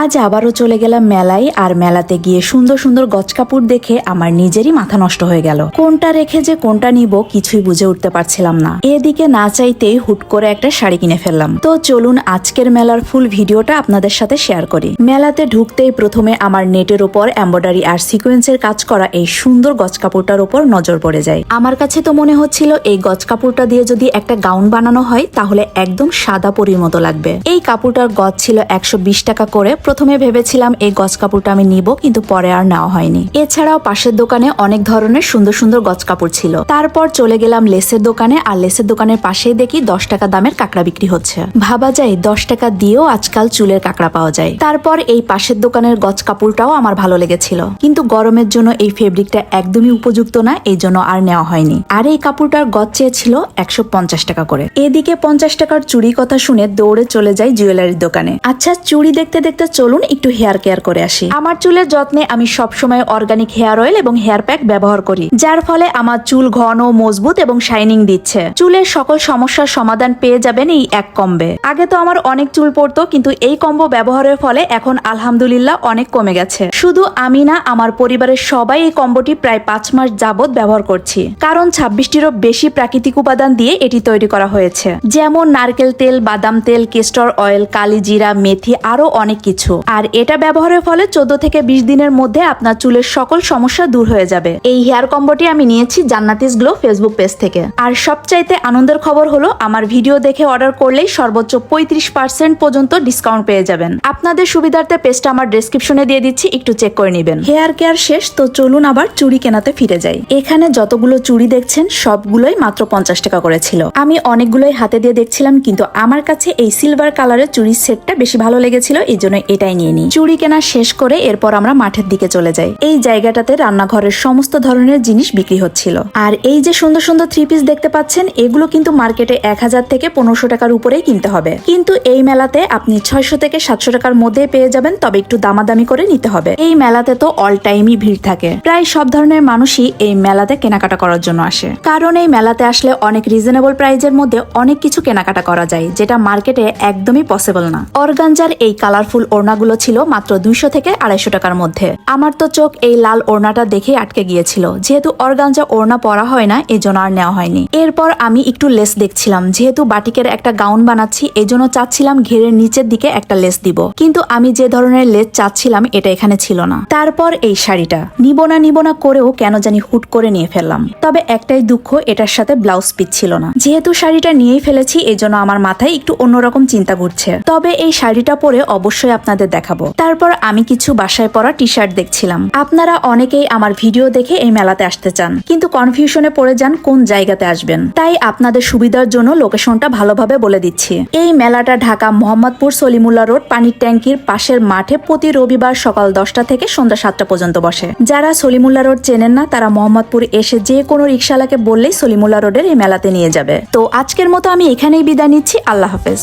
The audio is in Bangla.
আজ আবারও চলে গেলাম মেলায় আর মেলাতে গিয়ে সুন্দর সুন্দর গজ কাপড় দেখে আমার নিজেরই মাথা নষ্ট হয়ে গেল। কোনটা রেখে যে কোনটা নিব কিছুই বুঝে উঠতে পারছিলাম না। এদিকে না চাইতেই হুট করে একটা শাড়ি কিনে ফেললাম। তো চলুন আজকের মেলার ফুল ভিডিওটা আপনাদের সাথে শেয়ার করি। মেলাতে ঢুকতেই প্রথমে আমার নেটের ওপর এম্বয়ডারি আর সিকোয়েন্সের কাজ করা এই সুন্দর গজ কাপড়টার ওপর নজর পড়ে যায়। আমার কাছে তো মনে হচ্ছিল এই গজ কাপড়টা দিয়ে যদি একটা গাউন বানানো হয় তাহলে একদম সাদা পরির মতো লাগবে। এই কাপড়টার গজ ছিল একশো বিশ টাকা করে প্রথমে ভেবেছিলাম এই গজ কাপড়টা আমি নিব, কিন্তু পরে আর নেওয়া হয়নি। এছাড়াও পাশের দোকানে অনেক ধরনের সুন্দর সুন্দর গজ কাপড় ছিল। তারপর চলে গেলাম লেসের দোকানে, আর লেসের দোকানের পাশেই দেখি দশ টাকা দামের কাঁকড়া বিক্রি হচ্ছে। ভাবা যায় দশ টাকা দিয়েও আজকাল চুলের কাঁকড়া পাওয়া যায়। তারপর এই পাশের দোকানের গজ কাপড়টাও আমার ভালো লেগেছিল। কিন্তু গরমের জন্য এই ফেব্রিকটা একদমই উপযুক্ত না, এই জন্য আর নেওয়া হয়নি। আর এই কাপড়টার গজ চেয়েছিল একশো পঞ্চাশ টাকা করে। এদিকে পঞ্চাশ টাকার চুরি কথা শুনে দৌড়ে চলে যাই জুয়েলারির দোকানে। আচ্ছা চুড়ি দেখতে দেখতে চলুন একটু হেয়ার কেয়ার করে আসি। আমার চুলের যত্নে আমি সবসময় অর্গানিক হেয়ার অয়েল এবং হেয়ার প্যাক ব্যবহার করি, যার ফলে আমার চুল ঘন, মজবুত এবং শাইনিং দিচ্ছে। চুলের সকল সমস্যার সমাধান পেয়ে যাবেন এই এক কম্বে। আগে তো আমার অনেক চুল পড়তো, কিন্তু এই কম্বো ব্যবহারের ফলে এখন আলহামদুলিল্লাহ অনেক কমে গেছে। শুধু আমি না, আমার পরিবারের সবাই এই কম্বোটি প্রায় পাঁচ মাস যাবত ব্যবহার করছি। কারণ ছাব্বিশটিরও বেশি প্রাকৃতিক উপাদান দিয়ে এটি তৈরি করা হয়েছে। যেমন নারকেল তেল, বাদাম তেল, কেস্টর অয়েল, কালি জিরা, মেথি আরও অনেক কিছু। আর এটা ব্যবহারের ফলে চোদ্দ থেকে বিশ দিনের মধ্যে আপনার চুলের সকল সমস্যা দূর হয়ে যাবে। এই হেয়ার কম্বোটি আমি নিয়েছি জান্নাতিস গ্লো ফেসবুক পেজ থেকে। আর সবচাইতে আনন্দের খবর হলো, আমার ভিডিও দেখে অর্ডার করলেই সর্বোচ্চ পঁয়ত্রিশ পার্সেন্ট পর্যন্ত ডিসকাউন্ট পেয়ে যাবেন। আপনাদের সুবিধার্থে পেজটা আমার ডেসক্রিপশনে দিয়ে দিচ্ছি, একটু চেক করে নেবেন। হেয়ার কেয়ার শেষ, তো চলুন আবার চুড়ি কেনাতে ফিরে যাই। এখানে যতগুলো চুড়ি দেখছেন, সবগুলোই মাত্র পঞ্চাশ টাকা করে ছিল। আমি অনেকগুলোই হাতে দিয়ে দেখছিলাম, কিন্তু আমার কাছে এই সিলভার কালারের চুড়ির সেটটা বেশি ভালো লেগেছিল, এই জন্য এটাই নিয়ে নিই। চুড়ি কেনা শেষ করে এরপর আমরা মাঠের দিকে চলে যাই। এই জায়গাটাতে রান্নাঘরের সমস্ত ধরনের জিনিস বিক্রি হচ্ছিল। আর এই যে সুন্দর সুন্দর থ্রি পিস দেখতে পাচ্ছেন, এগুলো কিন্তু মার্কেটে এক হাজার থেকে পনেরোশো টাকার উপরেই কিনতে হবে। কিন্তু এই মেলাতে আপনি ছয়শো থেকে সাতশো টাকার মধ্যে পেয়ে যাবেন, তবে একটু দামাদামি করে নিতে হবে। এই মেলাতে তো অল টাইমই ভিড় থাকে। প্রায় সব ধরনের মানুষই এই মেলাতে কেনাকাটা করার জন্য আসে। কারণ এই মেলাতে আসলে অনেক রিজনেবল প্রাইজের মধ্যে অনেক কিছু কেনাকাটা করা যায়, যেটা মার্কেটে একদমই পসিবল না। অর্গানজার এই কালারফুল ওড়নাগুলো ছিল মাত্র দুইশো থেকে আড়াইশো টাকার মধ্যে। আমার তো চোখ এই লাল ওড়নাটা দেখে আটকে গিয়েছিল। যেহেতু অর্গানজা ওড়না পরা হয় না এই আর নেওয়া হয়নি। এরপর আমি একটু লেস দেখছিলাম। যেহেতু বাটিকের একটা গাউন বানাচ্ছি এই জন্য চাচ্ছিলাম ঘেরের নিচের দিকে একটা লেস দিব। কিন্তু আমি যে ধরনের লেস চাচ্ছিলাম, এটা এখানে ছিল না। তারপর এই শাড়িটা। নিব না নিব না করেও কেন জানি হুট করে নিয়ে ফেললাম। তবে একটাই দুঃখ, এটার সাথে ব্লাউজ পিস ছিল না। যেহেতু শাড়িটা নিয়েই ফেলেছি এই জন্য আমার মাথায় একটু অন্যরকম চিন্তা ঘুরছে। তবে এই শাড়িটা পরে অবশ্যই আপনাদের দেখাবো। তারপর আমি কিছু বাসায় পরা টি শার্ট দেখছিলাম। আপনারা অনেকেই আমার ভিডিও দেখে এই মেলাতে আসতে চান। কিন্তু কনফিউশনে পড়ে যান কোন জায়গাতে আসবেন। তাই আপনাদের সুবিধার জন্য লোকেশনটা ভালোভাবে বলে দিচ্ছি। এই মেলাটা ঢাকা মোহাম্মদপুর সলিমুল্লা রোড পানির ট্যাঙ্কির পাশের মাঠে প্রতি রবিবার সকাল দশটা থেকে সন্ধ্যা সাতটা পর্যন্ত বসে। যারা সলিমুল্লা রোড চেনেন না, তারা মোহাম্মদপুর এসে যে কোনো রিক্সালাকে বললেই সলিমুল্লা রোডের এই মেলাতে নিয়ে যাবে। তো আজকের মতো আমি এখানেই বিদায় নিচ্ছি। আল্লাহ হাফেজ।